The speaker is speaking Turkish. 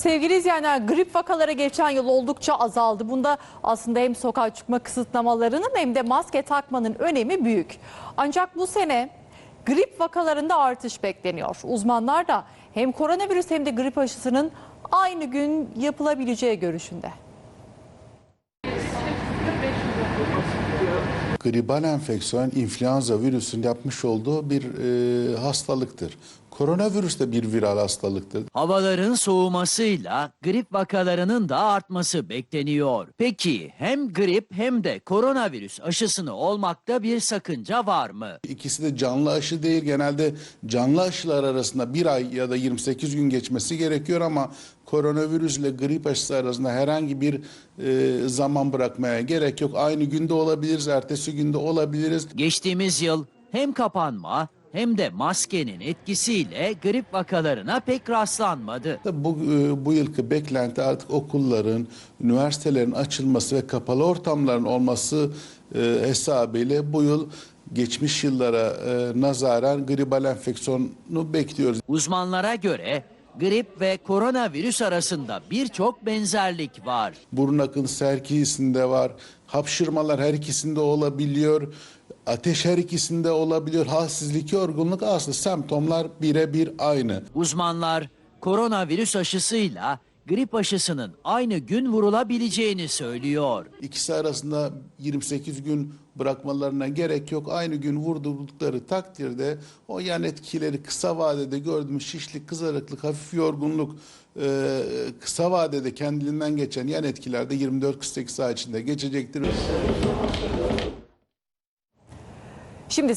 Sevgili izleyenler grip vakaları geçen yıl oldukça azaldı. Bunda aslında hem sokağa çıkma kısıtlamalarının hem de maske takmanın önemi büyük. Ancak bu sene grip vakalarında artış bekleniyor. Uzmanlar da hem koronavirüs hem de grip aşısının aynı gün yapılabileceği görüşünde. gribal enfeksiyon influenza virüsün yapmış olduğu bir e, hastalıktır. Koronavirüs de bir viral hastalıktır. Havaların soğumasıyla grip vakalarının da artması bekleniyor. Peki hem grip hem de koronavirüs aşısını olmakta bir sakınca var mı? İkisi de canlı aşı değil. Genelde canlı aşılar arasında bir ay ya da 28 gün geçmesi gerekiyor ama koronavirüsle grip aşısı arasında herhangi bir e, zaman bırakmaya gerek yok. Aynı günde olabiliriz, ertesi günde olabiliriz. Geçtiğimiz yıl hem kapanma hem de maskenin etkisiyle grip vakalarına pek rastlanmadı. Bu, e, bu yılki beklenti artık okulların, üniversitelerin açılması ve kapalı ortamların olması e, hesabıyla bu yıl geçmiş yıllara e, nazaran gribal enfeksiyonu bekliyoruz. Uzmanlara göre grip ve koronavirüs arasında birçok benzerlik var. Burun akıntısı her ikisinde var. Hapşırmalar her ikisinde olabiliyor. Ateş her ikisinde olabiliyor. Halsizlik, yorgunluk aslında semptomlar birebir aynı. Uzmanlar koronavirüs aşısıyla grip aşısının aynı gün vurulabileceğini söylüyor. İkisi arasında 28 gün bırakmalarına gerek yok. Aynı gün vurdurdukları takdirde o yan etkileri kısa vadede gördüğümüz şişlik, kızarıklık, hafif yorgunluk, e, kısa vadede kendiliğinden geçen yan etkiler de 24-48 saat içinde geçecektir. Şimdi